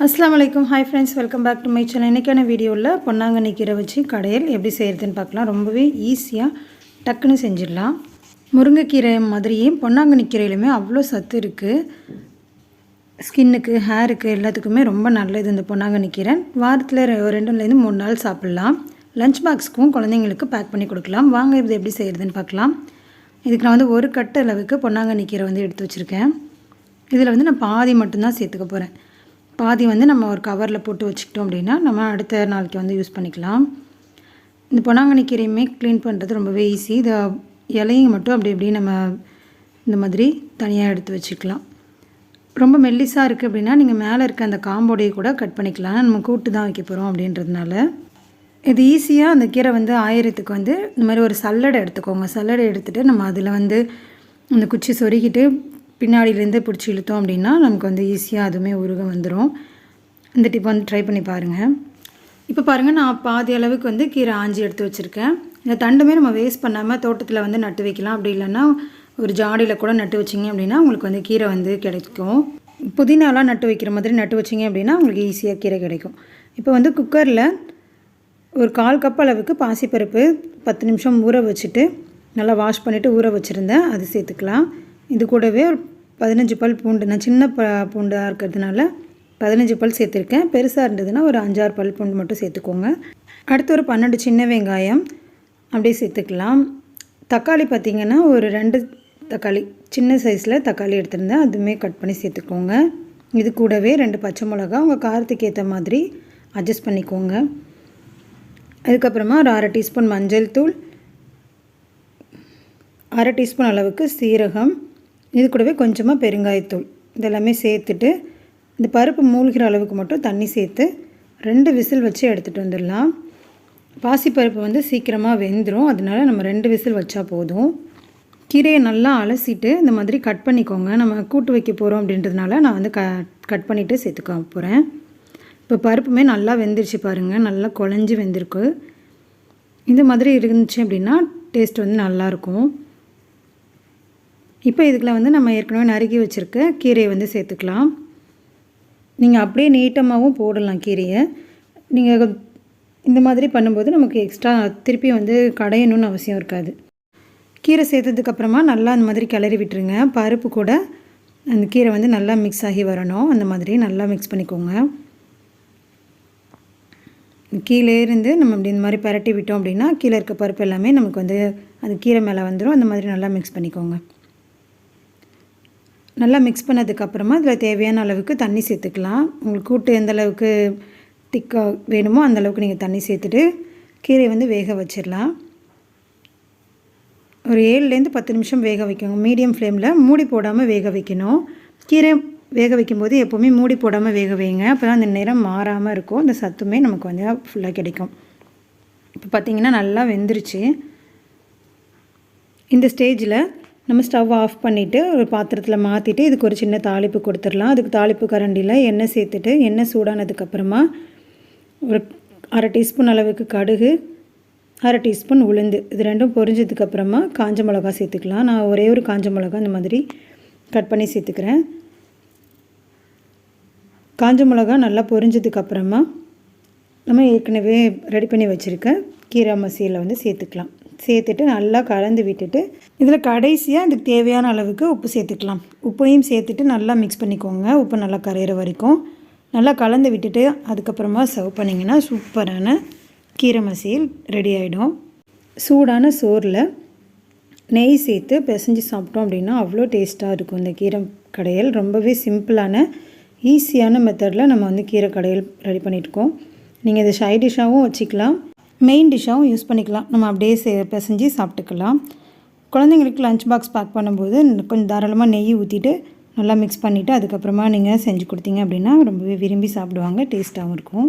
அஸ்லாம் வலைக்கம் hi friends welcome back to my channel இன்றைக்கான வீடியோவில் பொன்னாங்கண்ணி கீரை வச்சு கடையில் எப்படி செய்கிறதுன்னு பார்க்கலாம். ரொம்பவே ஈஸியாக டக்குன்னு செஞ்சிடலாம். முருங்கைக்கீரை மாதிரியே பொன்னாங்கண்ணி கீரையிலுமே அவ்வளோ சத்து இருக்குது ஸ்கின்னுக்கு ஹேருக்கு எல்லாத்துக்குமே ரொம்ப நல்லது இந்த பொன்னாங்கண்ணி கீரை. வாரத்தில் ரெ- ரெண்டுலேருந்து மூணு நாள் சாப்பிட்லாம். லஞ்ச் பாக்ஸ்க்கும் குழந்தைங்களுக்கு பேக் பண்ணி கொடுக்கலாம். வாங்க இது எப்படி செய்கிறதுன்னு பார்க்கலாம். இதுக்கு நான் வந்து ஒரு கட்டு அளவுக்கு பொன்னாங்கண்ணி கீரை வந்து எடுத்து வச்சுருக்கேன். இதில் வந்து நான் பாதி மட்டும்தான் சேர்த்துக்க போகிறேன் பாதி வந்து நம்ம ஒரு கவரில் போட்டு வச்சுக்கிட்டோம் அப்படின்னா நம்ம அடுத்த நாளைக்கு வந்து யூஸ் பண்ணிக்கலாம். இந்த பொன்னாங்கண்ணி கீரையுமே க்ளீன் பண்ணுறது ரொம்பவே ஈஸி இதை இலையும் மட்டும் அப்படி இப்படி நம்ம இந்த மாதிரி தனியாக எடுத்து வச்சுக்கலாம். ரொம்ப மெல்லிஸாக இருக்குது அப்படின்னா நீங்கள் மேலே இருக்க அந்த காம்போடையை கூட கட் பண்ணிக்கலாம். நம்ம கூட்டு தான் வைக்க போகிறோம் அப்படின்றதுனால. இது ஈஸியாக அந்த கீரை வந்து ஆயிரத்துக்கு வந்து இந்த மாதிரி ஒரு சல்லடை எடுத்துக்கோங்க. சல்லடை எடுத்துகிட்டு நம்ம அதில் வந்து அந்த குச்சி சொருகிட்டு பின்னாடியிலேருந்து பிடிச்சி இழுத்தோம் அப்படின்னா நமக்கு வந்து ஈஸியாக அதுவுமே உருக வந்துடும் இந்த டிப் வந்து ட்ரை பண்ணி பாருங்கள் இப்போ பாருங்கள் நான் பாதி அளவுக்கு வந்து கீரை ஆஞ்சி எடுத்து வச்சுருக்கேன். இந்த தண்டுமே நம்ம வேஸ்ட் பண்ணாமல் தோட்டத்தில் வந்து நட்டு வைக்கலாம். அப்படி இல்லைன்னா ஒரு ஜாடியில் கூட நட்டு வச்சிங்க அப்படின்னா உங்களுக்கு வந்து கீரை வந்து கிடைக்கும். புதினாலாம் நட்டு வைக்கிற மாதிரி நட்டு வச்சிங்க அப்படின்னா உங்களுக்கு ஈஸியாக கீரை கிடைக்கும். இப்போ வந்து குக்கரில் ஒரு கால் கப் அளவுக்கு பாசிப்பருப்பு பத்து நிமிஷம் ஊற வச்சுட்டு நல்லா வாஷ் பண்ணிவிட்டு ஊற வச்சுருந்தேன். அது சேர்த்துக்கலாம். இது கூடவே பதினஞ்சு பல் பூண்டு நான் சின்ன ப பூண்டாக இருக்கிறதுனால பதினஞ்சு பல் சேர்த்துருக்கேன். பெருசாக இருந்ததுன்னா ஒரு அஞ்சாறு பல் பூண்டு மட்டும் சேர்த்துக்கோங்க. அடுத்து ஒரு பன்னெண்டு சின்ன வெங்காயம் அப்படியே சேர்த்துக்கலாம். தக்காளி பார்த்திங்கன்னா ஒரு ரெண்டு தக்காளி சின்ன சைஸில் தக்காளி எடுத்திருந்தேன். அதுவுமே கட் பண்ணி சேர்த்துக்கோங்க. இது கூடவே ரெண்டு பச்சை மிளகா உங்கள் காரத்துக்கு ஏற்ற மாதிரி அட்ஜஸ்ட் பண்ணிக்கோங்க. அதுக்கப்புறமா ஒரு அரை டீஸ்பூன் மஞ்சள் தூள் அரை டீஸ்பூன் அளவுக்கு சீரகம் இது கூடவே கொஞ்சமாக பெருங்காயத்தூள். இதெல்லாமே சேர்த்துட்டு இந்த பருப்பு மூழ்கிற அளவுக்கு மட்டும் தண்ணி சேர்த்து ரெண்டு விசில் வச்சு எடுத்துகிட்டு வந்துடலாம். பாசிப்பருப்பு வந்து சீக்கிரமாக வெந்துடும் அதனால நம்ம ரெண்டு விசில் வச்சா போதும். கீரையை நல்லா அலசிட்டு இந்த மாதிரி கட் பண்ணிக்கோங்க. நம்ம கூட்டு வைக்க போகிறோம் அப்படின்றதுனால நான் வந்து க கட் பண்ணிவிட்டு சேர்த்துக்க போகிறேன் இப்போ பருப்புமே நல்லா வெந்துருச்சு பாருங்கள் நல்லா குழஞ்சி வெந்திருக்கு. இந்த மாதிரி இருந்துச்சு அப்படின்னா டேஸ்ட் வந்து நல்லாயிருக்கும் இப்போ இதுக்குள்ள வந்து நம்ம ஏற்கனவே நறுக்கி வச்சுருக்க கீரையை வந்து சேர்த்துக்கலாம். நீங்கள் அப்படியே நீட்டமாகவும் போடலாம் கீரையை. நீங்கள் இந்த மாதிரி பண்ணும்போது நமக்கு எக்ஸ்ட்ரா திருப்பி வந்து கடையணும்னு அவசியம் இருக்காது. கீரை சேர்த்ததுக்கப்புறமா நல்லா அந்த மாதிரி கிளறி விட்டுருங்க. பருப்பு கூட அந்த கீரை வந்து நல்லா மிக்ஸ் ஆகி வரணும். அந்த மாதிரி நல்லா மிக்ஸ் பண்ணிக்கோங்க. கீழே இருந்து நம்ம இப்படி இந்த மாதிரி பரட்டி விட்டோம் அப்படின்னா கீழே இருக்க பருப்பு எல்லாமே நமக்கு வந்து அது கீரை மேலே வந்துடும் அந்த மாதிரி நல்லா மிக்ஸ் பண்ணிக்கோங்க. நல்லா மிக்ஸ் பண்ணதுக்கப்புறமா அதில் தேவையான அளவுக்கு தண்ணி சேர்த்துக்கலாம். உங்களுக்கு கூட்டு எந்த அளவுக்கு திக்காக வேணுமோ அந்தளவுக்கு நீங்கள் தண்ணி சேர்த்துட்டு கீரையை வந்து வேக வச்சிடலாம். ஒரு ஏழுலேருந்து பத்து நிமிஷம் வேக வைக்கணும். மீடியம் ஃப்ளேமில் மூடி போடாமல் வேக வைக்கணும். கீரை வேக வைக்கும்போது எப்போவுமே மூடி போடாமல் வேக வைங்க. அப்போ தான் அந்த நிறம் மாறாமல் இருக்கும். அந்த சத்துமே நமக்கு வந்து ஃபுல்லாக கிடைக்கும். இப்போ பார்த்தீங்கன்னா நல்லா வெந்துருச்சு. இந்த ஸ்டேஜில் நம்ம ஸ்டவ் ஆஃப் பண்ணிவிட்டு ஒரு பாத்திரத்தில் மாற்றிட்டு இதுக்கு ஒரு சின்ன தாளிப்பு கொடுத்துடலாம். அதுக்கு தாளிப்பு கரண்டியில் எண்ணெய் சேர்த்துட்டு எண்ணெய் சூடானதுக்கப்புறமா ஒரு அரை டீஸ்பூன் அளவுக்கு கடுகு அரை டீஸ்பூன் உளுந்து இது ரெண்டும் பொரிஞ்சதுக்கப்புறமா காஞ்ச மிளகா சேர்த்துக்கலாம். நான் ஒரே ஒரு காஞ்ச மிளகா இந்த மாதிரி கட் பண்ணி சேர்த்துக்கிறேன். காஞ்ச மிளகா நல்லா பொரிஞ்சதுக்கப்புறமா நம்ம ஏற்கனவே ரெடி பண்ணி வச்சுருக்க கீரை மசியில் வந்து சேர்த்துக்கலாம். சேர்த்துட்டு நல்லா கலந்து விட்டுட்டு இதில் கடைசியாக இதுக்கு தேவையான அளவுக்கு உப்பு சேர்த்துக்கலாம். உப்பையும் சேர்த்துட்டு நல்லா மிக்ஸ் பண்ணிக்கோங்க. உப்பு நல்லா கரையிற வரைக்கும். நல்லா கலந்து விட்டுட்டு அதுக்கப்புறமா சர்வ் பண்ணிங்கன்னா சூப்பரான கீரை மசியல் ரெடி ஆகிடும் சூடான சோறில் நெய் சேர்த்து பிசைஞ்சு சாப்பிட்டோம் அப்படின்னா அவ்வளோ டேஸ்ட்டாக இருக்கும் இந்த கீரை கடையல். ரொம்பவே சிம்பிளான ஈஸியான மெத்தடில் நம்ம வந்து கீரை கடையல் ரெடி பண்ணியிருக்கோம் நீங்கள் இதை சைட் டிஷ்ஷாகவும் வச்சுக்கலாம். மெயின் டிஷ்ஷாகவும் யூஸ் பண்ணிக்கலாம். நம்ம அப்படியே சே பிசைஞ்சு சாப்பிட்டுக்கலாம். குழந்தைங்களுக்கு லஞ்ச் பாக்ஸ் பேக் பண்ணும்போது கொஞ்சம் தாராளமாக நெய் ஊற்றிட்டு நல்லா மிக்ஸ் பண்ணிவிட்டு அதுக்கப்புறமா நீங்கள் செஞ்சு கொடுத்தீங்க அப்படின்னா ரொம்பவே விரும்பி சாப்பிடுவாங்க. டேஸ்ட்டாகவும் இருக்கும்.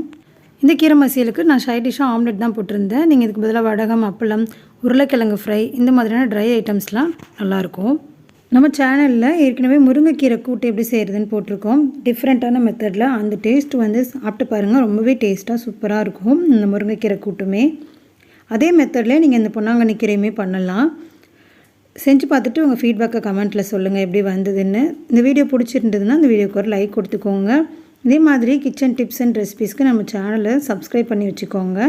இந்த கீரை மசியலுக்கு நான் ஷை டிஷ்ஷாக ஆம்லெட் தான் போட்டிருந்தேன். நீங்கள் இதுக்கு பதிலாக வடகம் அப்பளம் உருளைக்கிழங்கு ஃப்ரை இந்த மாதிரியான ட்ரை ஐட்டம்ஸ்லாம் நல்லாயிருக்கும் நம்ம சேனலில் ஏற்கனவே முருங்கைக்கீரை கூட்டு எப்படி செய்கிறதுன்னு போட்டிருக்கோம். டிஃப்ரெண்ட்டான மெத்தடில் அந்த டேஸ்ட் வந்து சாப்பிட்டு பாருங்கள் ரொம்பவே டேஸ்ட்டாக சூப்பராக இருக்கும் இந்த முருங்கைக்கீரை கூட்டுமே. அதே மெத்தட்லேயே நீங்கள் இந்த பொன்னாங்கண்ணி கீரையுமே பண்ணலாம். செஞ்சு பார்த்துட்டு உங்கள் ஃபீட்பேக்கை கமெண்ட்டில் சொல்லுங்கள் எப்படி வந்ததுன்னு. இந்த வீடியோ பிடிச்சிருந்ததுன்னா இந்த வீடியோக்கு ஒரு லைக் கொடுத்துக்கோங்க. இதே மாதிரி கிச்சன் டிப்ஸ் அண்ட் ரெசிபீஸ்க்கு நம்ம சேனலை சப்ஸ்கிரைப் பண்ணி வச்சுக்கோங்க.